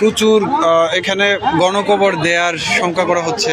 প্রচুর এখানে গণকবর দেয়ার শঙ্কা করা হচ্ছে।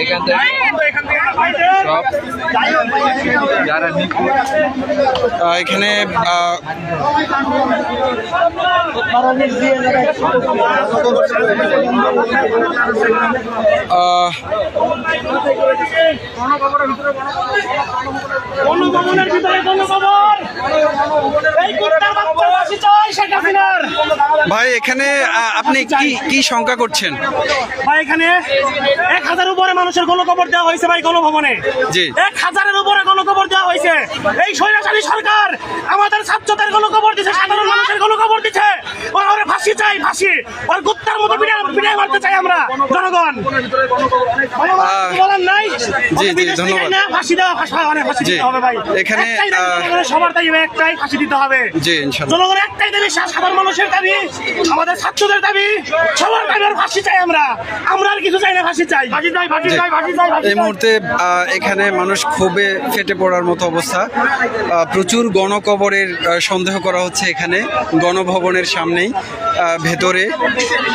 এখান থেকে সব যারা নিখোঁজ এখানে গণভবনের ভিতরে এই কুত্তার বাচ্চা ফাঁসি চাই শেখ হাসিনার ভাই এখানে আপনি কি কি শঙ্কা করছেন? ভাই এখানে এক হাজার উপরে মানুষের গণকবর দেওয়া হয়েছে ভাই গণভবনে। জি। এক হাজারের উপরে গণকবর দেওয়া হয়েছে। এই স্বৈরাচারী সরকার আমাদের ছাত্রদের গণকবর দিচ্ছে সাধারণ মানুষের গণকবর দিচ্ছে ওরা ওরে ফাঁসি চাই ফাঁসি। ওর মতো মারতে চাই আমরা জনগণ। বলার নাই। জি, জি, ধন্যবাদ। ফাঁসি দেওয়া ফাঁসি মানে ফাঁসি দিতে হবে ভাই। এখানে, সবার দাবি একটাই ফাঁসি দিতে হবে। জি। জনগণের একটাই দাবি সাধারণ মানুষের দাবি আমাদের ছাত্রদের দাবি সবার দাবি আর ফাঁসি চাই আমরা। আমরা আর কিছু চাই না ফাঁসি চাই। ফাঁসি চাই ফাঁসি চাই ফাঁসি চাই এই মুহূর্তে এখানে মানুষ খুবই ফেটে পড়ার মতো অবস্থা। প্রচুর গণকবরের সন্দেহ করা হচ্ছে এখানে গণভবনের সামনেই আহ, ভেতরে।